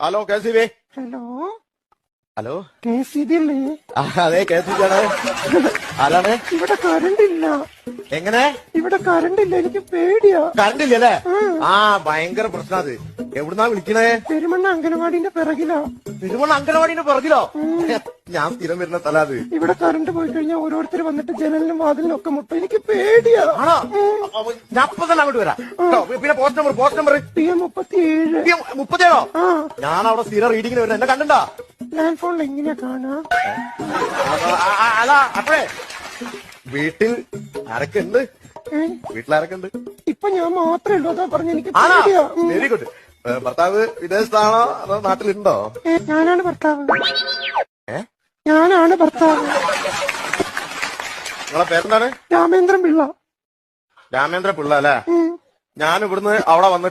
Hello K C B? Hello? Hello? K C B അല്ലേ? അതെ K C B ആണ്. ആരാണ്? ഇവിടെ കറണ്ട് ഇല്ല. എങ്ങനെ? ഇവിടെ കറണ്ട് ഇല്ല എനിക്ക് പേടിയാ. കറണ്ട് ഇല്ലല്ലേ ആ. ഭയങ്കര പ്രശ്നം അത്. എവിടുന്നാ വിളിക്കണേ? പെരുമണ്ണ അംഗനവാടിന്റെ പിറകിലോ. പെരുമണ്ണ അംഗനവാടിന്റെ പിറകിലോ? ഞാൻ സ്ഥിരം വരുന്ന സ്ഥലം അത്. ഇവിടെ കറണ്ട് പോയി കഴിഞ്ഞാൽ ഓരോരുത്തർ വന്നിട്ട് ജനലിനും വാതിലിനും ഒക്കെ മുട്ടും. എനിക്ക് പേടിയാ. ആണോ? ഞാൻ അപ്പൊ തന്നെ അങ്ങോട്ട് വരാം. കേട്ടോ പിന്നെ post number post number P M മുപ്പത്തിയേഴ്. പി എം മുപ്പത്തിയേഴോ? ഞാൻ അവിടെ സ്ഥിരം റീഡിങ്ങിന് വരുന്നത് എന്നെ കണ്ടോ ലാൻഡ് ഫോണിൽ എങ്ങനെയാ കാണാ? അതാ അപ്പഴേ. വീട്ടിൽ ആരൊക്കെ ഉണ്ട് വീട്ടിൽ ആരൊക്കെ ഉണ്ട് ഇപ്പൊ ഞാൻ മാത്രമേ ഉള്ളൂ. അതാ പറഞ്ഞു എനിക്ക് വെരി ഗുഡ് ഭർത്താവ് വിദേശത്താണോ അതോ നാട്ടിലുണ്ടോ? ഞാനാണ് ഭർത്താവ്. ഞാനാണ് ഭർത്താവ്. നിങ്ങളെ പേരെന്താണ്? രാമേന്ദ്രൻ പിള്ള. രാമേന്ദ്ര പിള്ള അല്ലേ. ഞാൻ ഇവിടുന്ന് അവിടെ വന്നിട്ട്